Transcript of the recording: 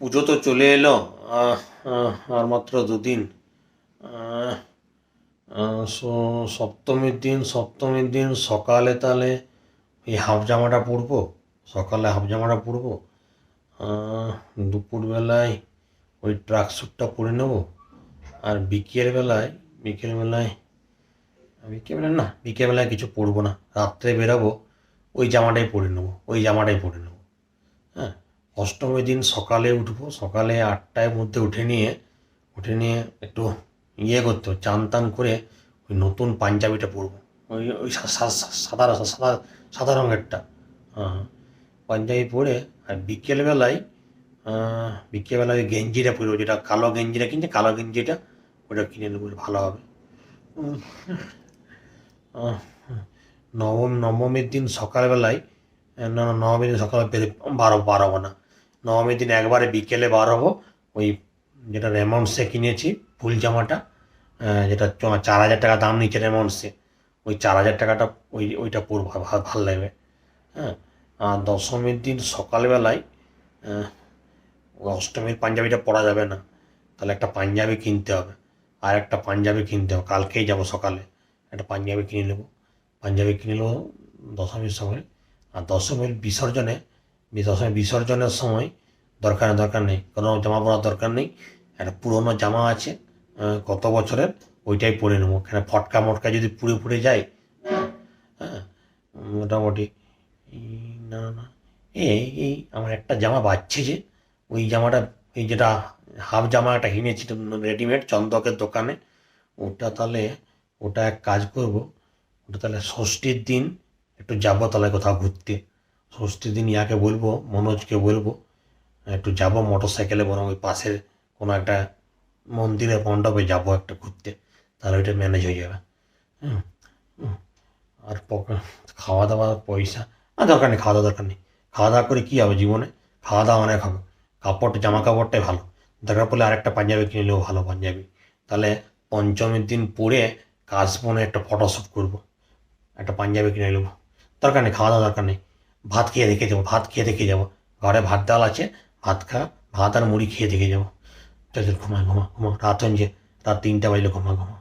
পুজো তো চলে এলো। আর মাত্র দুদিন। সপ্তমীর দিন সপ্তমীর দিন সকালে তাহলে এই হাফ জামাটা পরবো? সকালে হাফ জামাটা পরবো? দুপুরবেলায় ওই ট্রাক স্যুটটা পরে নেব। আর বিকেলবেলায় বিকেলবেলায় বিকেলবেলায় না, বিকেলবেলায় কিছু পরবো না। রাত্রে বেরাবো, ওই জামাটাই পরে নেব, ওই জামাটাই পরে নেব। হ্যাঁ অষ্টমীর দিন সকালে উঠবো। সকালে আটটার মধ্যে উঠে নিয়ে উঠে নিয়ে একটু ইয়ে করতে হবে, চান টান করে ওই নতুন পাঞ্জাবিটা পরবো। ওই ওই সাদা সাদা সাদা রঙেরটা। হ্যাঁ পাঞ্জাবি পরে আর বিকেলবেলায় বিকেলবেলায় ওই গেঞ্জিটা পরবো যেটা কালো গেঞ্জিটা কিনছে কালো গেঞ্জিটা ওটা কিনে নেব ভালো হবে। নবম নবমীর দিন সকালবেলায় না নবমীর দিন সকালে বেরো বারোবো না নবমীর দিন একবারে বিকেলে বার হব। ওই যেটা রেমাউন্টসে কিনেছি, ফুল জামাটা যেটা চার হাজার টাকা দাম নিচ্ছে রেমাউন্টসে ওই চার হাজার টাকাটা ওই, ওইটা পরবো ভালো লাগবে। হ্যাঁ আর দশমীর দিন সকালবেলায় অষ্টমীর পাঞ্জাবিটা পরা যাবে না। তাহলে একটা পাঞ্জাবি কিনতে হবে, আর একটা পাঞ্জাবি কিনতে হবে। কালকেই যাব সকালে, একটা পাঞ্জাবি কিনে নেব। পাঞ্জাবি কিনে নেব দশমীর সময়। আর দশমীর বিসর্জনে বিসর্জনের সময় দরকার দরকার নেই। কোনো জামা পরার দরকার নেই। একটা পুরোনো জামা আছে কত বছরের ওইটাই পরে নেব। কেন ফটকা মটকা যদি পুড়ে পুড়ে যায় হ্যাঁ মোটামুটি না না, এই এই আমার একটা জামা বাজছে যে ওই জামাটা এই যেটা হাফ জামা একটা কিনেছি রেডিমেড চন্দকের দোকানে ওটা তাহলে ওটা এক কাজ করব ওটা তাহলে ষষ্ঠীর দিন একটু যাব তাহলে কোথাও ঘুরতে। ষষ্ঠীর দিন ইয়াকে বলব, মনোজকে বলব, একটু যাব মোটর সাইকেলে বরং ওই পাশের কোনো একটা মন্দিরের মণ্ডপে যাব একটা ঘুরতে, তাহলে ওইটা ম্যানেজ হয়ে যাবে। আর খাওয়া দাওয়ার পয়সা, আর দরকার নেই খাওয়া দাওয়া দরকার নেই। খাওয়া দাওয়া করে কী হবে জীবনে? খাওয়া দাওয়া অনেক হবে। কাপড় জামা কাপড়টাই ভালো। দরকার পড়লে আরেকটা পাঞ্জাবি কিনে নেব, ভালো পাঞ্জাবি। তাহলে পঞ্চমীর দিন পরে কাশবনে একটা ফটোশ্যুট করব, একটা পাঞ্জাবি কিনে নেব। দরকার নেই খাওয়া দাওয়া দরকার নেই। ভাত খেয়ে দেখে যাব ভাত খেয়ে দেখে যাব ঘরে ভাত ডাল আছে, ভাত খা, ভাত আর মুড়ি খেয়ে দেখে যাব। চল ঘুমা ঘুমা ঘুমা রাত যে রাত তিনটা বাজলে ঘুমা ঘুমা